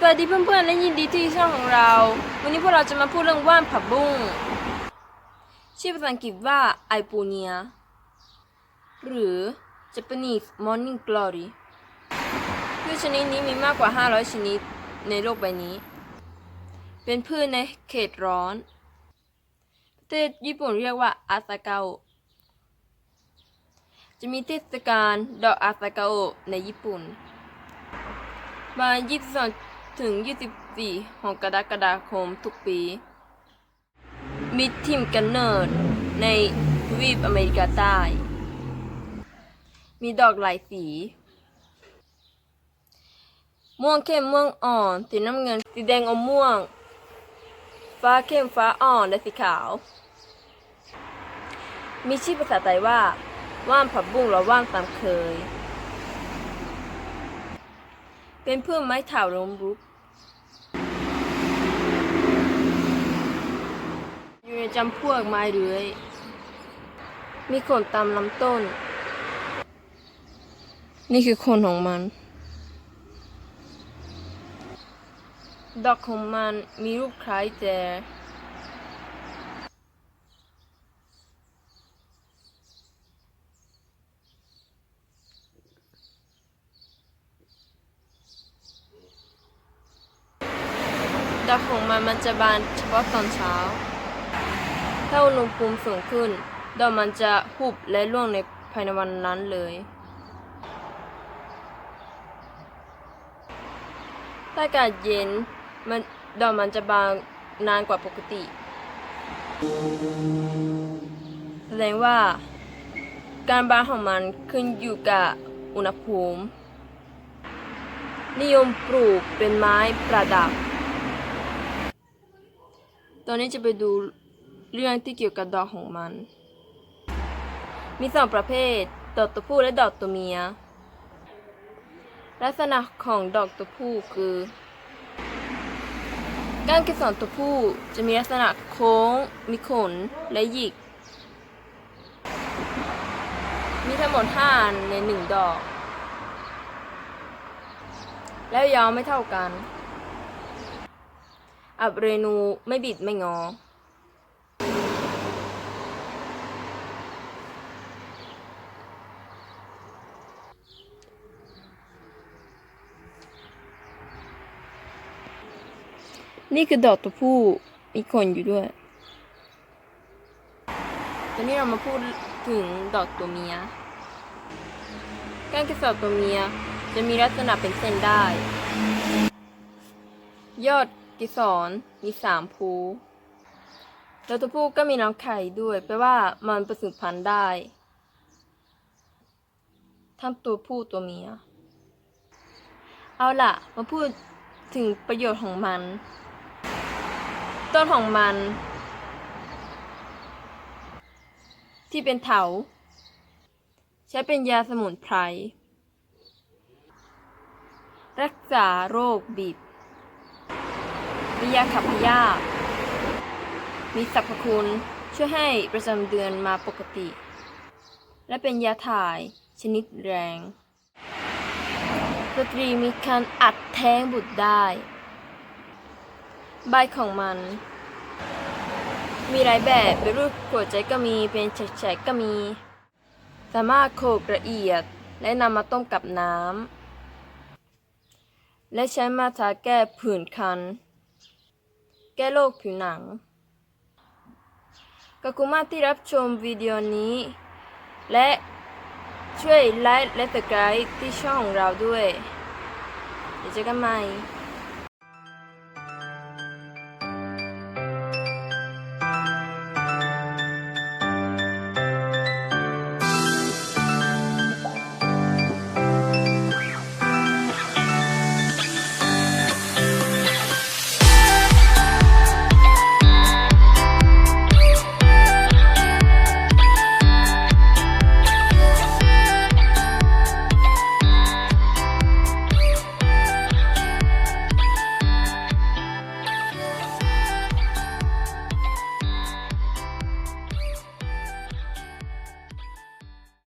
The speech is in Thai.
สวัสดีเพื่อนๆ และยินดีที่ช่องของเรา วันนี้พวกเราจะมาพูดเรื่องว่านผักบุ้ง ชื่อภาษาอังกฤษว่าไอปูเนีย หรือ Japanese Morning Glory พืชชนิดนี้มีมากกว่า 500 ชนิดในโลกใบนี้ เป็นพืชในเขตร้อน ประเทศญี่ปุ่นเรียกว่าอาซาเกาจะมีเทศกาลดอกอาซาเกาในญี่ปุ่นวัน22 ถึง 24ของกรกฎาคมทุกปีมีทีมกันเนิร์ดในทวีปอเมริกาใต้ มีดอกหลายสี ม่วงเข้มม่วงอ่อน สีน้ำเงิน สีแดงอมม่วง ฟ้าเข้มฟ้าอ่อนและสีขาว มีชื่อภาษาไทยว่า ว่านผักบุ้งหรือว่านตามเคย เป็นพืชไม้เถาล้มรุก อยู่ในจำพวกไม้เรื้อย มีขนตามลำต้น นี่คือขนของมัน ดอกของมันมีรูปคล้ายแจ ดอกของมันมันจะบานเฉพาะตอนเช้า ถ้าอุณหภูมิสูงขึ้น ดอกมันจะหุบและร่วงในภายในวันนั้นเลย ถ้าอากาศเย็นมันดอกมันจะบานนานกว่าปกติ แสดงว่า การบานของมันขึ้นอยู่กับอุณหภูมิ นิยมปลูกเป็นไม้ประดับ ตอนนี้จะไปดูเรื่องที่เกี่ยวกับดอกของมัน มีสองประเภท ดอกตัวผู้และดอกตัวเมีย ลักษณะของดอกตัวผู้คือ ก้านเกสรตัวผู้จะมีลักษณะโค้ง มีขน และหยิก มีทั้งหมดห้าในหนึ่งดอก แล้วยาวไม่เท่ากัน อับเรนูไม่บิดไม่งอ นี่คือดอกตัวผู้มีขนอยู่ด้วยตอนนี้เรามาพูดถึงดอกตัวเมียก้านเกสรตัวเมียจะมีลักษณะเป็นเส้นได้ ยอด กสรมีสามภูแล้วตัวผู้ก็มีน้ำไข่ด้วยแปลว่ามันผสมพันธุ์ได้ทั้งตัวผู้ตัวเมีย เอาล่ะ มาพูดถึงประโยชน์ของมัน ต้นของมัน ที่เป็นเถา ใช้เป็นยาสมุนไพร รักษาโรคบิด มียาขับพยาธิมีสรรพคุณช่วยให้ประจำเดือนมาปกติ และเป็นยาถ่ายชนิดแรงสตรีมีการอัดแท้งบุตรได้ ใบของมัน มีหลายแบบเป็นรูปหัวใจก็มีเป็นแฉกๆก็มี สามารถโขลกละเอียดและนำมาต้มกับน้ำและใช้มาทาแก้ผื่นคัน แก้โรคผิวหนังขอบคุณมาที่รับชมวิดีโอนี้ และช่วยไลค์และติดตามที่ช่องของเราด้วย เดี๋ยวเจอกันใหม่